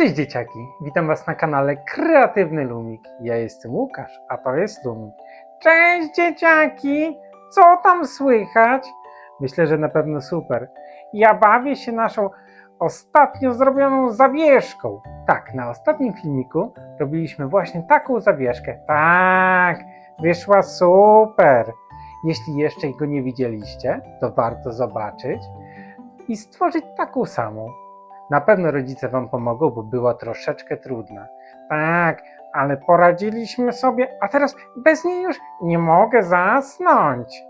Cześć dzieciaki, witam was na kanale Kreatywny Lumik. Ja jestem Łukasz, a to jest Lumik. Cześć dzieciaki, co tam słychać? Myślę, że na pewno super. Ja bawię się naszą ostatnio zrobioną zawieszką. Tak, na ostatnim filmiku robiliśmy właśnie taką zawieszkę. Tak, wyszła super. Jeśli jeszcze go nie widzieliście, to warto zobaczyć i stworzyć taką samą. Na pewno rodzice Wam pomogą, bo była troszeczkę trudna. Tak, ale poradziliśmy sobie, a teraz bez niej już nie mogę zasnąć.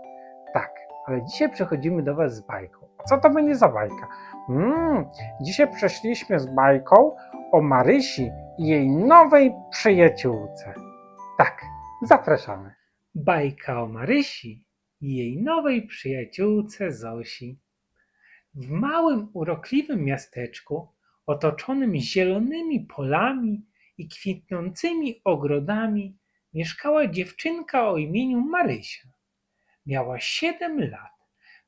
Tak, ale dzisiaj przechodzimy do Was z bajką. Co to będzie za bajka? Mm, dzisiaj przeszliśmy z bajką o Marysi i jej nowej przyjaciółce. Tak, zapraszamy. Bajka o Marysi i jej nowej przyjaciółce Zosi. W małym, urokliwym miasteczku, otoczonym zielonymi polami i kwitnącymi ogrodami, mieszkała dziewczynka o imieniu Marysia. Miała siedem lat,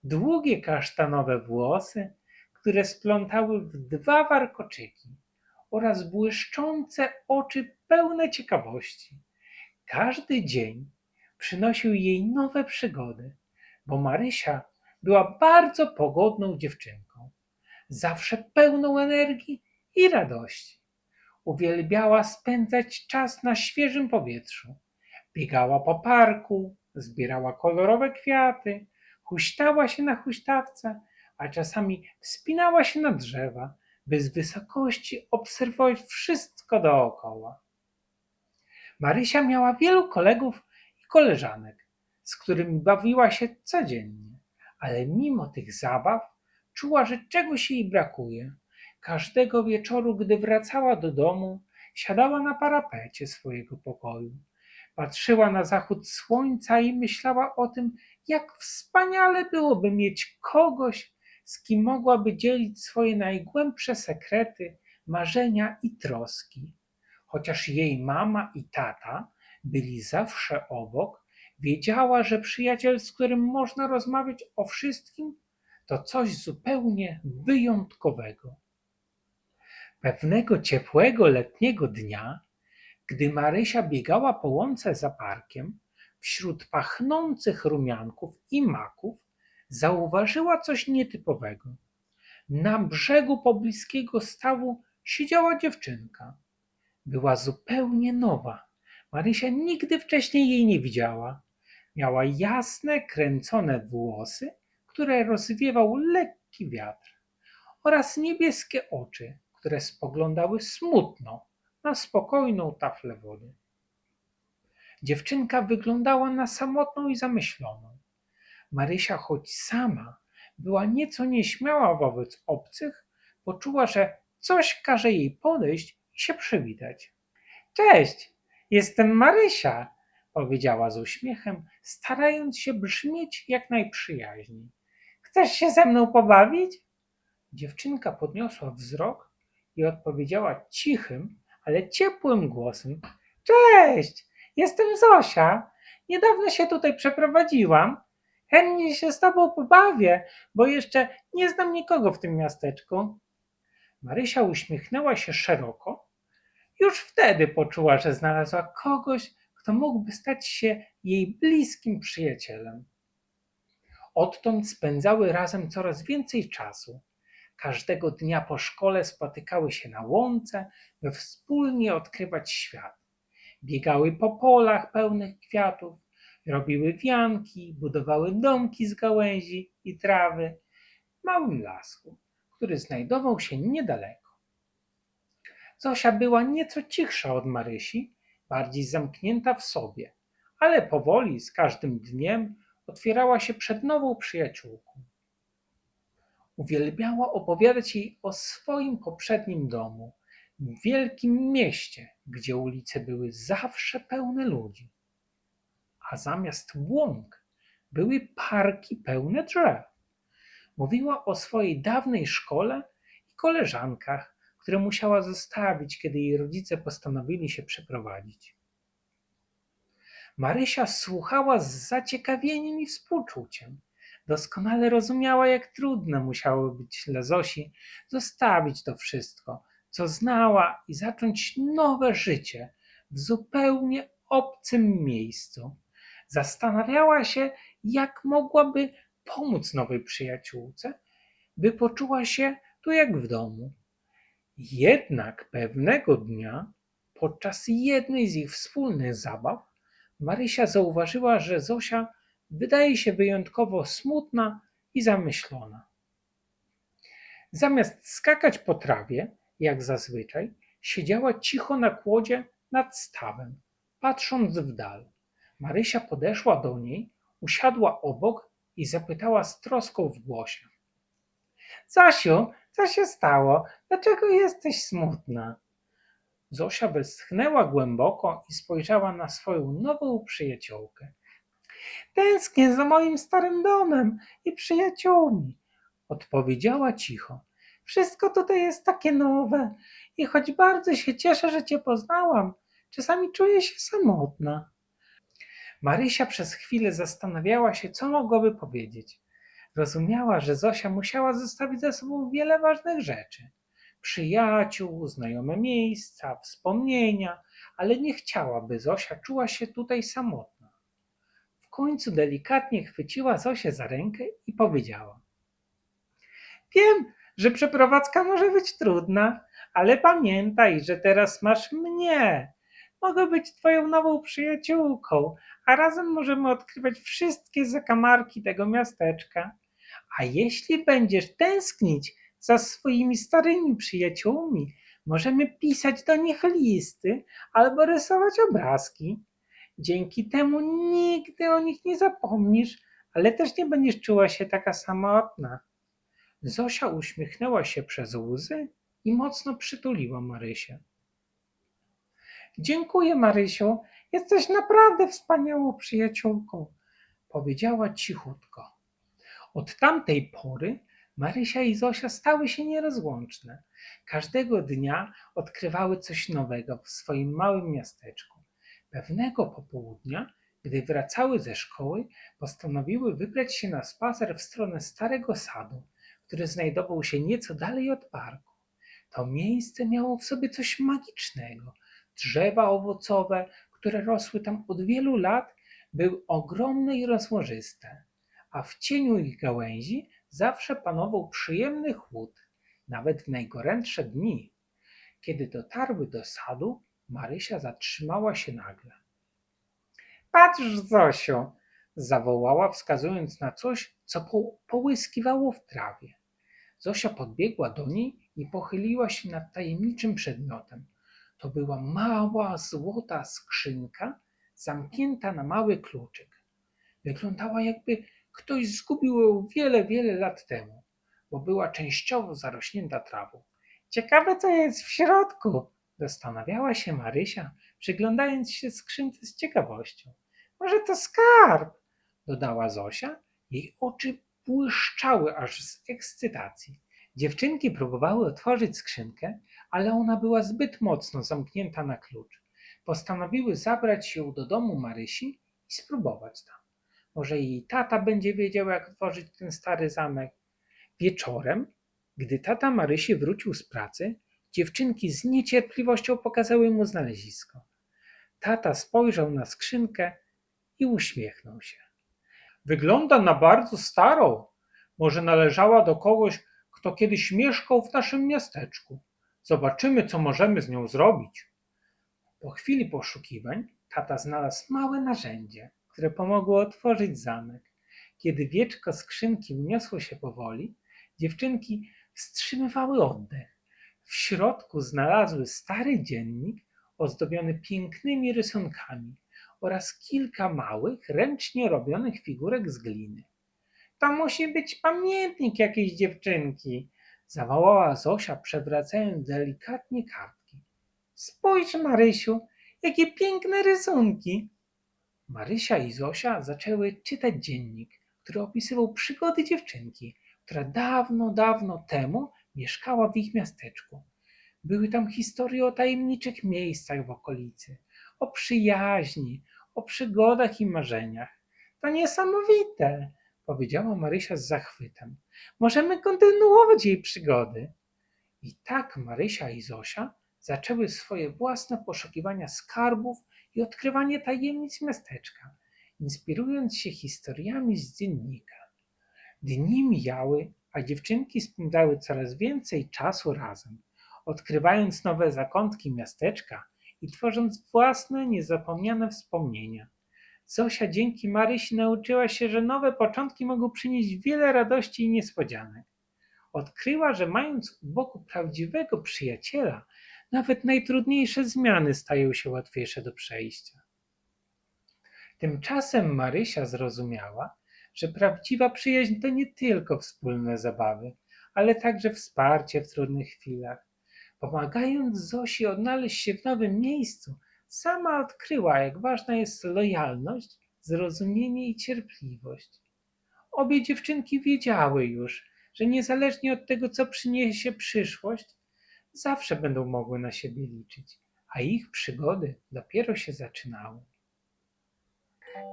długie kasztanowe włosy, które splątały w dwa warkoczyki oraz błyszczące oczy pełne ciekawości. Każdy dzień przynosił jej nowe przygody, bo Marysia była bardzo pogodną dziewczynką, zawsze pełną energii i radości. Uwielbiała spędzać czas na świeżym powietrzu. Biegała po parku, zbierała kolorowe kwiaty, huśtała się na huśtawce, a czasami wspinała się na drzewa, by z wysokości obserwować wszystko dookoła. Marysia miała wielu kolegów i koleżanek, z którymi bawiła się codziennie ale mimo tych zabaw czuła, że czegoś jej brakuje. Każdego wieczoru, gdy wracała do domu, siadała na parapecie swojego pokoju. Patrzyła na zachód słońca i myślała o tym, jak wspaniale byłoby mieć kogoś, z kim mogłaby dzielić swoje najgłębsze sekrety, marzenia i troski. Chociaż jej mama i tata byli zawsze obok, Wiedziała, że przyjaciel, z którym można rozmawiać o wszystkim, to coś zupełnie wyjątkowego. Pewnego ciepłego letniego dnia, gdy Marysia biegała po łące za parkiem, wśród pachnących rumianków i maków zauważyła coś nietypowego. Na brzegu pobliskiego stawu siedziała dziewczynka. Była zupełnie nowa. Marysia nigdy wcześniej jej nie widziała. Miała jasne, kręcone włosy, które rozwiewał lekki wiatr, oraz niebieskie oczy, które spoglądały smutno na spokojną taflę wody. Dziewczynka wyglądała na samotną i zamyśloną. Marysia, choć sama była nieco nieśmiała wobec obcych, poczuła, że coś każe jej podejść i się przywitać. Cześć, jestem Marysia, powiedziała z uśmiechem, starając się brzmieć jak najprzyjaźniej. Chcesz się ze mną pobawić? Dziewczynka podniosła wzrok i odpowiedziała cichym, ale ciepłym głosem: Cześć, jestem Zosia. Niedawno się tutaj przeprowadziłam. Chętnie się z tobą pobawię, bo jeszcze nie znam nikogo w tym miasteczku. Marysia uśmiechnęła się szeroko. Już wtedy poczuła, że znalazła kogoś, kto mógłby stać się jej bliskim przyjacielem. Odtąd spędzały razem coraz więcej czasu. Każdego dnia po szkole spotykały się na łące, by wspólnie odkrywać świat. Biegały po polach pełnych kwiatów, robiły wianki, budowały domki z gałęzi i trawy w małym lasku, który znajdował się niedaleko. Zosia była nieco cichsza od Marysi, bardziej zamknięta w sobie, ale powoli z każdym dniem otwierała się przed nową przyjaciółką. Uwielbiała opowiadać jej o swoim poprzednim domu, wielkim mieście, gdzie ulice były zawsze pełne ludzi, a zamiast łąk były parki pełne drzew. Mówiła o swojej dawnej szkole i koleżankach, które musiała zostawić, kiedy jej rodzice postanowili się przeprowadzić. Marysia słuchała z zaciekawieniem i współczuciem. Doskonale rozumiała, jak trudno musiało być dla Zosi zostawić to wszystko, co znała i zacząć nowe życie w zupełnie obcym miejscu. Zastanawiała się, jak mogłaby pomóc nowej przyjaciółce, by poczuła się tu jak w domu. Jednak pewnego dnia, podczas jednej z ich wspólnych zabaw, Marysia zauważyła, że Zosia wydaje się wyjątkowo smutna i zamyślona. Zamiast skakać po trawie, jak zazwyczaj, siedziała cicho na kłodzie nad stawem, patrząc w dal. Marysia podeszła do niej, usiadła obok i zapytała z troską w głosie. Zosiu, co się stało? Dlaczego jesteś smutna? Zosia westchnęła głęboko i spojrzała na swoją nową przyjaciółkę. Tęsknię za moim starym domem i przyjaciółmi, odpowiedziała cicho. Wszystko tutaj jest takie nowe i choć bardzo się cieszę, że cię poznałam, czasami czuję się samotna. Marysia przez chwilę zastanawiała się, co mogłoby powiedzieć. Rozumiała, że Zosia musiała zostawić za sobą wiele ważnych rzeczy. Przyjaciół, znajome miejsca, wspomnienia, ale nie chciała, by Zosia czuła się tutaj samotna. W końcu delikatnie chwyciła Zosię za rękę i powiedziała: Wiem, że przeprowadzka może być trudna, ale pamiętaj, że teraz masz mnie. Mogę być twoją nową przyjaciółką, a razem możemy odkrywać wszystkie zakamarki tego miasteczka. A jeśli będziesz tęsknić za swoimi starymi przyjaciółmi, możemy pisać do nich listy albo rysować obrazki. Dzięki temu nigdy o nich nie zapomnisz, ale też nie będziesz czuła się taka samotna. Zosia uśmiechnęła się przez łzy i mocno przytuliła Marysię. Dziękuję, Marysiu. Jesteś naprawdę wspaniałą przyjaciółką, powiedziała cichutko. Od tamtej pory Marysia i Zosia stały się nierozłączne. Każdego dnia odkrywały coś nowego w swoim małym miasteczku. Pewnego popołudnia, gdy wracały ze szkoły, postanowiły wybrać się na spacer w stronę starego sadu, który znajdował się nieco dalej od parku. To miejsce miało w sobie coś magicznego. Drzewa owocowe, które rosły tam od wielu lat, były ogromne i rozłożyste, a w cieniu ich gałęzi zawsze panował przyjemny chłód, nawet w najgorętsze dni. Kiedy dotarły do sadu, Marysia zatrzymała się nagle. Patrz, Zosiu, zawołała, wskazując na coś, co po, połyskiwało w trawie. Zosia podbiegła do niej i pochyliła się nad tajemniczym przedmiotem. To była mała, złota skrzynka, zamknięta na mały kluczyk. Wyglądała jakby ktoś zgubił ją wiele, wiele lat temu, bo była częściowo zarośnięta trawą. Ciekawe, co jest w środku, zastanawiała się Marysia, przyglądając się skrzynce z ciekawością. Może to skarb, dodała Zosia. Jej oczy błyszczały aż z ekscytacji. Dziewczynki próbowały otworzyć skrzynkę, ale ona była zbyt mocno zamknięta na klucz. Postanowiły zabrać ją do domu Marysi i spróbować tam. Może jej tata będzie wiedział, jak otworzyć ten stary zamek. Wieczorem, gdy tata Marysi wrócił z pracy, dziewczynki z niecierpliwością pokazały mu znalezisko. Tata spojrzał na skrzynkę i uśmiechnął się. Wygląda na bardzo starą. Może należała do kogoś, kto kiedyś mieszkał w naszym miasteczku. Zobaczymy, co możemy z nią zrobić. Po chwili poszukiwań tata znalazł małe narzędzie, które pomogło otworzyć zamek. Kiedy wieczko skrzynki uniosło się powoli, dziewczynki wstrzymywały oddech. W środku znalazły stary dziennik ozdobiony pięknymi rysunkami oraz kilka małych, ręcznie robionych figurek z gliny. To musi być pamiętnik jakiejś dziewczynki, zawołała Zosia, przewracając delikatnie kartki. Spójrz, Marysiu, jakie piękne rysunki. Marysia i Zosia zaczęły czytać dziennik, który opisywał przygody dziewczynki, która dawno, dawno temu mieszkała w ich miasteczku. Były tam historie o tajemniczych miejscach w okolicy, o przyjaźni, o przygodach i marzeniach. To niesamowite, powiedziała Marysia z zachwytem. Możemy kontynuować jej przygody. I tak Marysia i Zosia zaczęły swoje własne poszukiwania skarbów i odkrywanie tajemnic miasteczka, inspirując się historiami z dziennika. Dni mijały, a dziewczynki spędzały coraz więcej czasu razem, odkrywając nowe zakątki miasteczka i tworząc własne, niezapomniane wspomnienia. Zosia dzięki Marysi nauczyła się, że nowe początki mogą przynieść wiele radości i niespodzianek. Odkryła, że mając u boku prawdziwego przyjaciela, nawet najtrudniejsze zmiany stają się łatwiejsze do przejścia. Tymczasem Marysia zrozumiała, że prawdziwa przyjaźń to nie tylko wspólne zabawy, ale także wsparcie w trudnych chwilach. Pomagając Zosi odnaleźć się w nowym miejscu, sama odkryła, jak ważna jest lojalność, zrozumienie i cierpliwość. Obie dziewczynki wiedziały już, że niezależnie od tego, co przyniesie przyszłość, zawsze będą mogły na siebie liczyć, a ich przygody dopiero się zaczynały.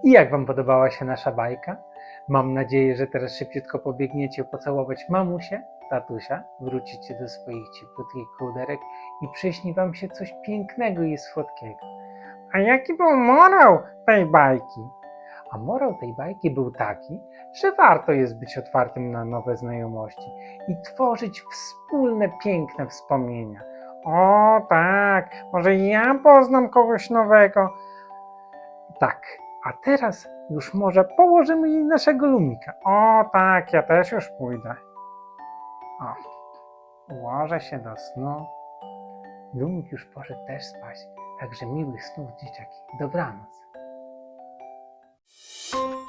I jak Wam podobała się nasza bajka? Mam nadzieję, że teraz szybciutko pobiegniecie pocałować mamusię, tatusia, wrócicie do swoich cieplutkich kołderek i przyśni Wam się coś pięknego i słodkiego. A jaki był morał tej bajki? A morał tej bajki był taki, że warto jest być otwartym na nowe znajomości i tworzyć wspólne, piękne wspomnienia. O tak, może ja poznam kogoś nowego. Tak, a teraz już może położymy jej naszego lumika. O tak, ja też już pójdę. O, ułożę się do snu. Lumik już poszedł też spać, także miłych snów dzieciaki. Dobranoc. Música